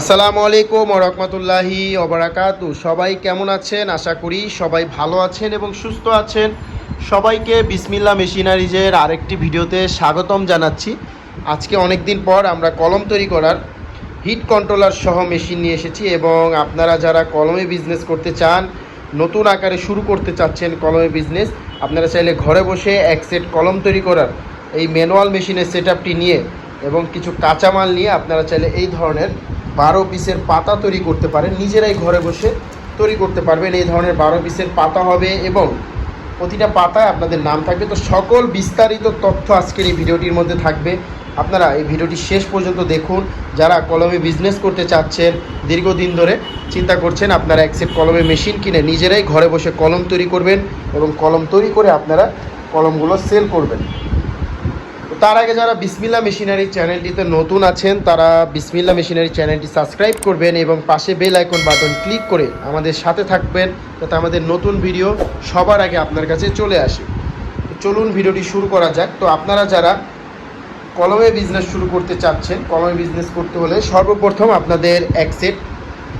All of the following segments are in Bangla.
আসসালামু আলাইকুম রহমতুল্লাহি অবরাকাতু সবাই কেমন আছেন? আশা করি সবাই ভালো আছেন এবং সুস্থ আছেন। সবাইকে বিসমিল্লা মেশিনারিজের আরেকটি ভিডিওতে স্বাগতম জানাচ্ছি। আজকে অনেক দিন পর আমরা কলম তৈরি করার হিট কন্ট্রোলার সহ মেশিন নিয়ে এসেছি এবং আপনারা যারা কলমে বিজনেস করতে চান, নতুন আকারে শুরু করতে চাচ্ছেন কলমে বিজনেস আপনারা চাইলে ঘরে বসে এক সেট কলম তৈরি করার এই ম্যানুয়াল মেশিনের সেট নিয়ে এবং কিছু কাঁচামাল নিয়ে আপনারা চাইলে এই ধরনের বারো পিসের পাতা তৈরি করতে পারেন। নিজেরাই ঘরে বসে তৈরি করতে পারবেন এই ধরনের বারো পিসের পাতা হবে এবং প্রতিটা পাতায় আপনাদের নাম থাকবে। তো সকল বিস্তারিত তথ্য আজকের এই ভিডিওটির মধ্যে থাকবে। আপনারা এই ভিডিওটি শেষ পর্যন্ত দেখুন। যারা কলমে বিজনেস করতে চাচ্ছেন, দীর্ঘদিন ধরে চিন্তা করছেন আপনারা এক সেট কলমে মেশিন কিনে নিজেরাই ঘরে বসে কলম তৈরি করবেন এবং কলম তৈরি করে আপনারা কলমগুলো সেল করবেন। তার আগে যারা বিসমিল্লা মেশিনারি চ্যানেলটিতে নতুন আছেন, তারা বিসমিল্লা মেশিনারি চ্যানেলটি সাবস্ক্রাইব করবেন এবং পাশে বেল আইকন বাটন ক্লিক করে আমাদের সাথে থাকবেন যাতে আমাদের নতুন ভিডিও সবার আগে আপনার কাছে চলে আসে। চলুন ভিডিওটি শুরু করা যাক। তো আপনারা যারা কলমে বিজনেস শুরু করতে চাচ্ছেন, কলমে বিজনেস করতে হলে সর্বপ্রথম আপনাদের এক সেট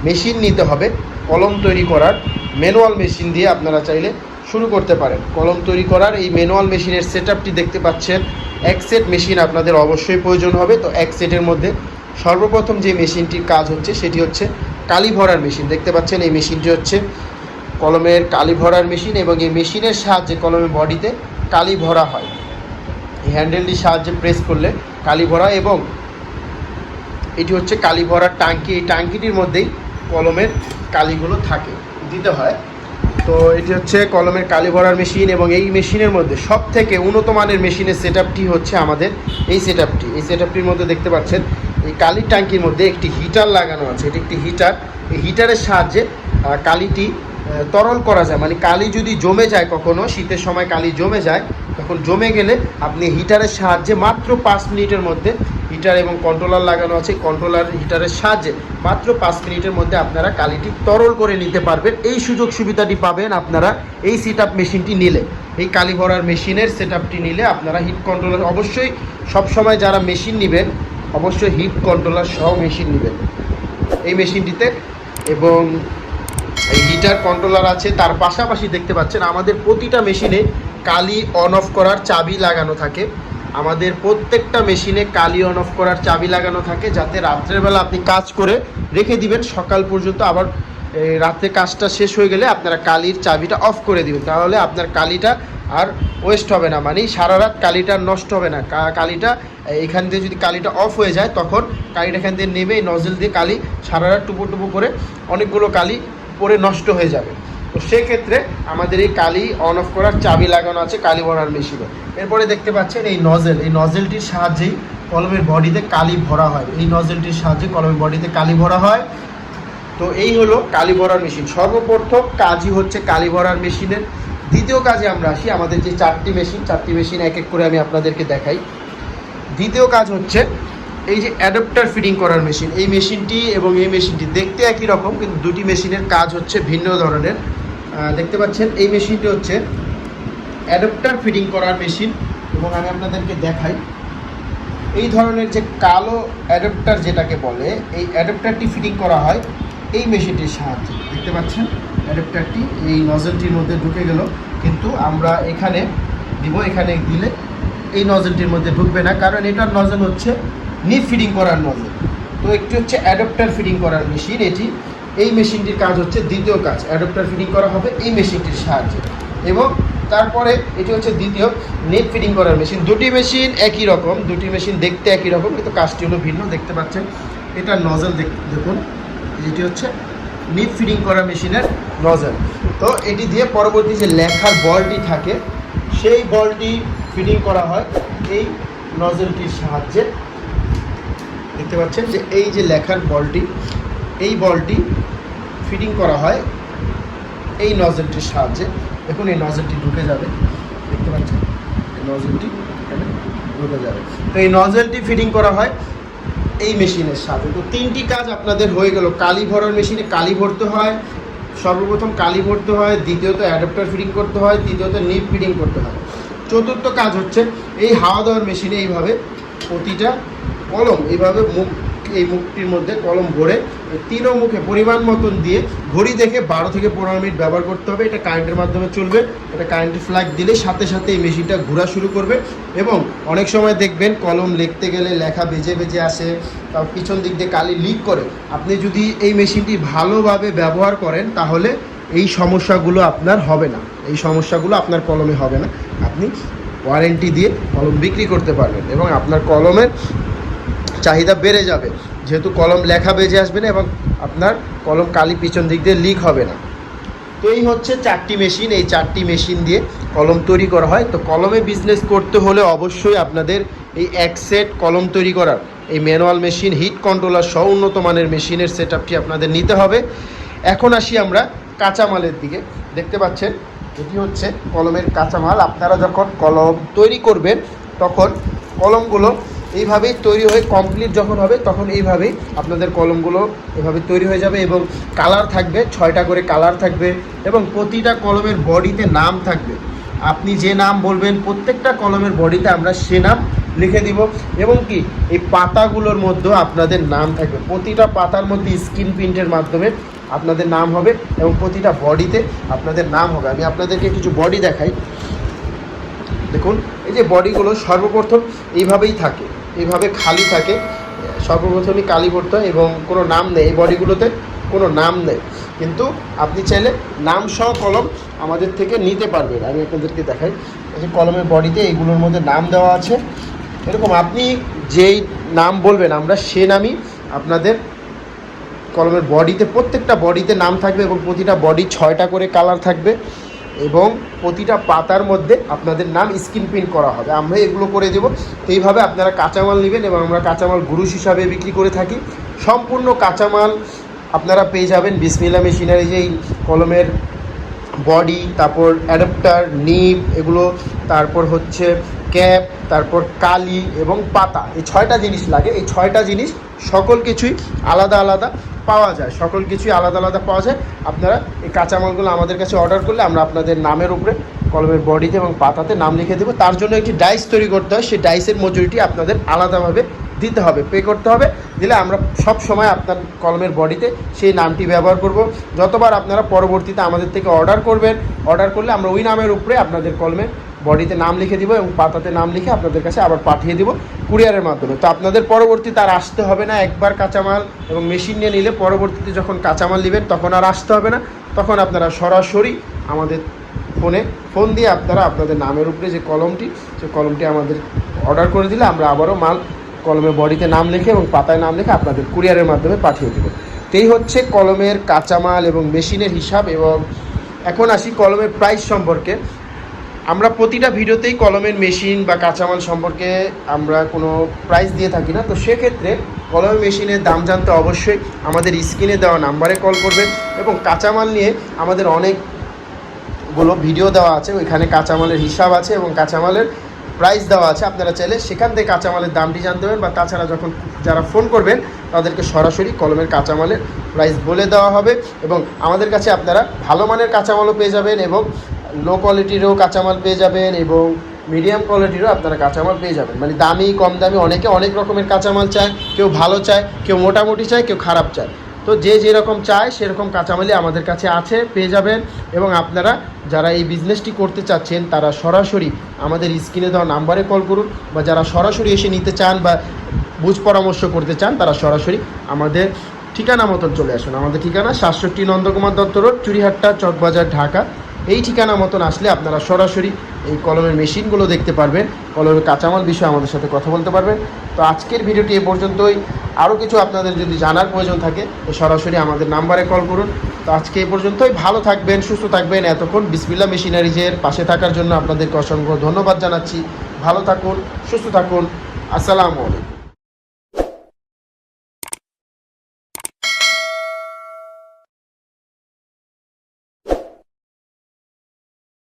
মেশিন নিতে হবে। কলম তৈরি করার ম্যানুয়াল মেশিন দিয়ে আপনারা চাইলে শুরু করতে পারেন। কলম তৈরি করার এই ম্যানুয়াল মেশিনের সেট আপটি দেখতে পাচ্ছেন। এক সেট মেশিন আপনাদের অবশ্যই প্রয়োজন হবে। তো এক সেটের মধ্যে সর্বপ্রথম যে মেশিনটির কাজ হচ্ছে, সেটি হচ্ছে কালি ভরার মেশিন। দেখতে পাচ্ছেন এই মেশিনটি হচ্ছে কলমের কালি ভরার মেশিন এবং এই মেশিনের সাহায্যে কলমের বডিতে কালি ভরা হয়। এই হ্যান্ডেলটির সাহায্যে প্রেস করলে কালি ভরা এবং এটি হচ্ছে কালি ভরার টাঙ্কি। এই টাঙ্কিটির মধ্যেই কলমের কালিগুলো থাকে। দিতে হয়। তো এটি হচ্ছে কলমের কালি ভরার মেশিন এবং এই মেশিনের মধ্যে সব থেকে উন্নত মানের মেশিনের সেট হচ্ছে আমাদের এই সেট এই সেট মধ্যে দেখতে পাচ্ছেন, এই কালির ট্যাঙ্কির মধ্যে একটি হিটার লাগানো আছে, এটি একটি হিটার। এই হিটারের সাহায্যে কালিটি তরল করা যায়। মানে কালি যদি জমে যায় কখনো, শীতের সময় কালি জমে যায়, তখন জমে গেলে আপনি হিটারের সাহায্যে মাত্র পাঁচ মিনিটের মধ্যে হিটার এবং কন্ট্রোলার লাগানো আছে। কন্ট্রোলার হিটারের সাহায্যে মাত্র পাঁচ মিনিটের মধ্যে আপনারা কালিটি তরল করে নিতে পারবেন। এই সুযোগ সুবিধাটি পাবেন আপনারা এই সেট মেশিনটি নিলে। এই কালি ভরার মেশিনের সেট নিলে আপনারা হিট কন্ট্রোলার অবশ্যই সবসময় যারা মেশিন নেবেন, অবশ্যই হিট কন্ট্রোলার সহ মেশিন নেবেন। এই মেশিনটিতে এবং এই হিটার কন্ট্রোলার আছে। তার পাশাপাশি দেখতে পাচ্ছেন আমাদের প্রতিটা মেশিনে কালি অন অফ করার চাবি লাগানো থাকে। আমাদের প্রত্যেকটা মেশিনে কালি অন অফ করার চাবি লাগানো থাকে যাতে রাত্রের বেলা আপনি কাজ করে রেখে দিবেন। সকাল পর্যন্ত আবার রাত্রে কাজটা শেষ হয়ে গেলে আপনারা কালির চাবিটা অফ করে দিবেন। তাহলে আপনার কালিটা আর ওয়েস্ট হবে না। মানে সারা রাত কালিটা নষ্ট হবে না। কালিটা এখান দিয়ে যদি কালিটা অফ হয়ে যায়, তখন কালিটা এখান দিয়ে নেমে নজল দিয়ে কালি সারা রাত টুপো টুপো করে অনেকগুলো কালি পরে নষ্ট হয়ে যাবে। তো সেক্ষেত্রে আমাদের এই কালি অন অফ করার চাবি লাগানো আছে কালি ভরার মেশিনে এরপরে দেখতে পাচ্ছেন এই নজেল এই নজেলটির সাহায্যেই কলমের বডিতে কালি ভরা হয়। এই নজেলটির সাহায্যে কলমের বডিতে কালি ভরা হয়। তো এই হলো কালি ভরার মেশিন সর্বপ্রথম কাজই হচ্ছে কালি ভরার মেশিনের দ্বিতীয় কাজে আমরা আসি আমাদের যে চারটি মেশিন চারটি মেশিন এক এক করে আমি আপনাদেরকে দেখাই। দ্বিতীয় কাজ হচ্ছে এই যে অ্যাডাপ্টার ফিটিং করার মেশিন এই মেশিনটি এবং এই মেশিনটি দেখতে একই রকম, কিন্তু দুটি মেশিনের কাজ হচ্ছে ভিন্ন ধরনের। দেখতে পাচ্ছেন, এই মেশিনটি হচ্ছে অ্যাডাপ্টার ফিটিং করার মেশিন এবং আমি আপনাদেরকে দেখাই। এই ধরনের যে কালো অ্যাডাপ্টার যেটাকে বলে, এই অ্যাডাপ্টারটি ফিটিং করা হয় এই মেশিনটির সাহায্যে। দেখতে পাচ্ছেন, অ্যাডাপ্টারটি এই নজলটির মধ্যে ঢুকে গেল, কিন্তু আমরা এখানে দিব, এখানে দিলে এই নজলটির মধ্যে ঢুকবে না, কারণ এটার নজল হচ্ছে নিপ ফিটিং করার নজল। তো একটি হচ্ছে অ্যাডাপ্টার ফিটিং করার মেশিন, এটি এই মেশিনটির কাজ হচ্ছে দ্বিতীয় কাজ অ্যাডাপ্টার ফিটিং করা হবে এই মেশিনটির সাহায্যে। এবং তারপরে এটি হচ্ছে দ্বিতীয় নেট ফিটিং করার মেশিন দুটি মেশিন একই রকম, দুটি মেশিন দেখতে একই রকম, কিন্তু কাজটি হলো ভিন্ন, দেখতে পাচ্ছেন। এটা নজল দেখুন যেটি হচ্ছে নিপ ফিটিং করা মেশিনের নজল তো এটি দিয়ে পরবর্তী যে লেখার বলটি থাকে, সেই বলটি ফিটিং করা হয় এই নজলটির সাহায্যে। দেখতে পাচ্ছেন যে এই যে লেখার বলটি এই বলটি ফিটিং করা হয় এই নজলটির সাহায্যে। দেখুন, এই নজলটি ঢুকে যাবে। দেখতে পাচ্ছেন? এই নজলটি এখানে ঢুকে যাবে। তো এই নজলটি ফিটিং করা হয় এই মেশিনের সাহায্যে। তো তিনটি কাজ আপনাদের হয়ে গেল। কালি ভরার মেশিনে কালি ভরতে হয়, সর্বপ্রথম কালি ভরতে হয়, দ্বিতীয়ত অ্যাডাপ্টার ফিটিং করতে হয়, তৃতীয়ত নিপ ফিটিং করতে হয়। চতুর্থ কাজ হচ্ছে এই হাওয়া দেওয়ার মেশিনে এইভাবে প্রতিটা কলম, এইভাবে মুখ এই মুখটির মধ্যে কলম ভরে তিনও মুখে পরিমাণ মতন দিয়ে ঘড়ি দেখে বারো থেকে পনেরো মিনিট ব্যবহার করতে হবে। এটা কারেন্টের মাধ্যমে চলবে। এটা কারেন্টের ফ্ল্যাগ দিলে সাথে সাথে এই মেশিনটা ঘোরা শুরু করবে এবং অনেক সময় দেখবেন কলম লিখতে গেলে লেখা বেজে বেজে আসে তার পিছন দিক দিয়ে কালি লিক করে। আপনি যদি এই মেশিনটি ভালোভাবে ব্যবহার করেন তাহলে এই সমস্যাগুলো আপনার হবে না। এই সমস্যাগুলো আপনার কলমে হবে না। আপনি ওয়ারেন্টি দিয়ে কলম বিক্রি করতে পারবেন এবং আপনার কলমের চাহিদা বেড়ে যাবে। যেহেতু কলম লেখা বেজে আসবে না এবং আপনার কলম কালি পিছন দিক দিয়ে লিক হবে না। তো এই হচ্ছে চারটি মেশিন এই চারটি মেশিন দিয়ে কলম তৈরি করা হয়। তো কলমে বিজনেস করতে হলে অবশ্যই আপনাদের এই এক সেট কলম তৈরি করার, এই ম্যানুয়াল মেশিন হিট কন্ট্রোলার সহ উন্নত মানের মেশিনের সেট আপনাদের নিতে হবে। এখন আসি আমরা কাঁচামালের দিকে। দেখতে পাচ্ছেন, এটি হচ্ছে কলমের কাঁচামাল। আপনারা যখন কলম তৈরি করবেন, তখন কলমগুলো এইভাবেই তৈরি হয়ে কমপ্লিট যখন হবে, তখন এইভাবেই আপনাদের কলমগুলো এভাবে তৈরি হয়ে যাবে এবং কালার থাকবে, ছয়টা করে কালার থাকবে এবং প্রতিটা কলমের বডিতে নাম থাকবে। আপনি যে নাম বলবেন, প্রত্যেকটা কলমের বডিতে আমরা সে নাম লিখে দিব এবং কি, এই পাতাগুলোর মধ্যেও আপনাদের নাম থাকবে। প্রতিটা পাতার মধ্যে স্ক্রিন প্রিন্টের মাধ্যমে আপনাদের নাম হবে এবং প্রতিটা বডিতে আপনাদের নাম হবে। আমি আপনাদেরকে কিছু বডি দেখাই। দেখুন, এই যে বডিগুলো সর্বপ্রথম এইভাবেই থাকে। এইভাবে খালি থাকে। সর্বপ্রথমই কালি করতে হয় এবং কোনো নাম নেই। এই বডিগুলোতে কোনো নাম নেই। কিন্তু আপনি চাইলে নাম সহ কলম আমাদের থেকে নিতে পারবেন। আমি আপনাদেরকে দেখাই। যে কলমের বডিতে এইগুলোর মধ্যে নাম দেওয়া আছে। এরকম আপনি যেই নাম বলবেন, আমরা সে নামই আপনাদের কলমের বডিতে, প্রত্যেকটা বডিতে নাম থাকবে এবং প্রতিটা বডি ছয়টা করে কালার থাকবে। এবং প্রতিটা পাতার মধ্যে আপনাদের নাম স্ক্রিন প্রিন্ট করা হবে। আমরা এগুলো করে দেবো। এইভাবে আপনারা কাঁচামাল নেবেন এবং আমরা কাঁচামাল গুরুষ হিসাবে বিক্রি করে থাকি। সম্পূর্ণ কাঁচামাল আপনারা পেয়ে যাবেন বিসমিল্লা মেশিনারি যেই কলমের বডি, তারপর অ্যাডাপ্টার নিপ এগুলো, তারপর হচ্ছে ক্যাপ, তারপর কালি এবং পাতা। এই ছয়টা জিনিস লাগে। এই ছয়টা জিনিস সকল কিছুই আলাদা আলাদা। পাওয়া যায়। সকল কিছুই আলাদা আলাদা পাওয়া যায়। আপনারা এই কাঁচামালগুলো আমাদের কাছে অর্ডার করলে আমরা আপনাদের নামের উপরে, কলমের বডিতে এবং পাতাতে নাম লিখে দেবো। তার জন্য একটি ডাইস তৈরি করতে হয়। সেই ডাইসের মজুরিটি আপনাদের আলাদাভাবে দিতে হবে পে করতে হবে। দিলে আমরা সব সময় আপনার কলমের বডিতে সেই নামটি ব্যবহার করব। যতবার আপনারা পরবর্তীতে আমাদের থেকে অর্ডার করবেন অর্ডার করলে আমরা ওই নামের উপরে আপনাদের কলমের বডিতে নাম লিখে দিব এবং পাতাতে নাম লিখে আপনাদের কাছে আবার পাঠিয়ে দিব কুরিয়ারের মাধ্যমে। তো আপনাদের পরবর্তী তার আসতে হবে না, একবার কাঁচামাল এবং মেশিন নিয়ে নিলে পরবর্তীতে যখন কাঁচামাল নেবেন তখন আর আসতে হবে না। তখন আপনারা সরাসরি আমাদের ফোনে, ফোন দিয়ে আপনারা আপনাদের নামের উপরে যে কলমটি সেই কলমটি আমাদের অর্ডার করে দিলে আমরা আবারও মাল কলমের বডিতে নাম লিখে এবং পাতায় নাম লিখে আপনাদের কুরিয়ারের মাধ্যমে পাঠিয়ে দেবো। এই হচ্ছে কলমের কাঁচামাল এবং মেশিনের হিসাব এবং এখন আসি কলমের প্রাইস সম্পর্কে। আমরা প্রতিটা ভিডিওতেই কলমের মেশিন বা কাঁচামাল সম্পর্কে আমরা কোনো প্রাইস দিয়ে থাকি না। তো সেক্ষেত্রে কলমের মেশিনের দাম জানতে অবশ্যই আমাদের স্ক্রিনে দেওয়া নাম্বারে কল করবেন এবং কাঁচামাল নিয়ে আমাদের অনেকগুলো ভিডিও দেওয়া আছে। ওইখানে কাঁচামালের হিসাব আছে এবং কাঁচামালের প্রাইস দেওয়া আছে। আপনারা চাইলে সেখান থেকে কাঁচামালের দামটি জানতে পারবেন বা তাছাড়া যখন যারা ফোন করবেন, তাদেরকে সরাসরি কলমের কাঁচামালের প্রাইস বলে দেওয়া হবে এবং আমাদের কাছে আপনারা ভালো মানের কাঁচামালও পেয়ে যাবেন এবং লো কোয়ালিটিরও কাঁচামাল পেয়ে যাবেন এবং মিডিয়াম কোয়ালিটিরও আপনারা কাঁচামাল পেয়ে যাবেন। মানে দামি, কম দামি, অনেকে অনেক রকমের কাঁচামাল চায়, কেউ ভালো চায়, কেউ মোটামুটি চায়, কেউ খারাপ চায়। তো যে যেরকম চায়, সেরকম কাঁচামালই আমাদের কাছে আছে, পেয়ে যাবেন এবং আপনারা যারা এই বিজনেসটি করতে চাচ্ছেন, তারা সরাসরি আমাদের স্ক্রিনে দেওয়া নাম্বারে কল করুন বা যারা সরাসরি এসে নিতে চান বা বুঝ পরামর্শ করতে চান, তারা সরাসরি আমাদের ঠিকানা মতন চলে আসুন। আমাদের ঠিকানা সাতষট্টি নন্দকুমার দত্ত রোড, চুরিহাট্টা, চকবাজার, ঢাকা। এই ঠিকানা মতন আসলে আপনারা সরাসরি এই কলমের মেশিনগুলো দেখতে পারবেন। কলমের কাঁচামাল বিষয়ে আমাদের সাথে কথা বলতে পারবেন। তো আজকের ভিডিওটি এ পর্যন্তই। আরও কিছু আপনাদের যদি জানার প্রয়োজন থাকে, তো সরাসরি আমাদের নাম্বারে কল করুন। তো আজকে এ পর্যন্তই। ভালো থাকবেন, সুস্থ থাকবেন। এতক্ষণ বিসমিল্লা মেশিনারিজের পাশে থাকার জন্য আপনাদেরকে অসংখ্য ধন্যবাদ জানাচ্ছি। ভালো থাকুন, সুস্থ থাকুন। আসসালামু আলাইকুম।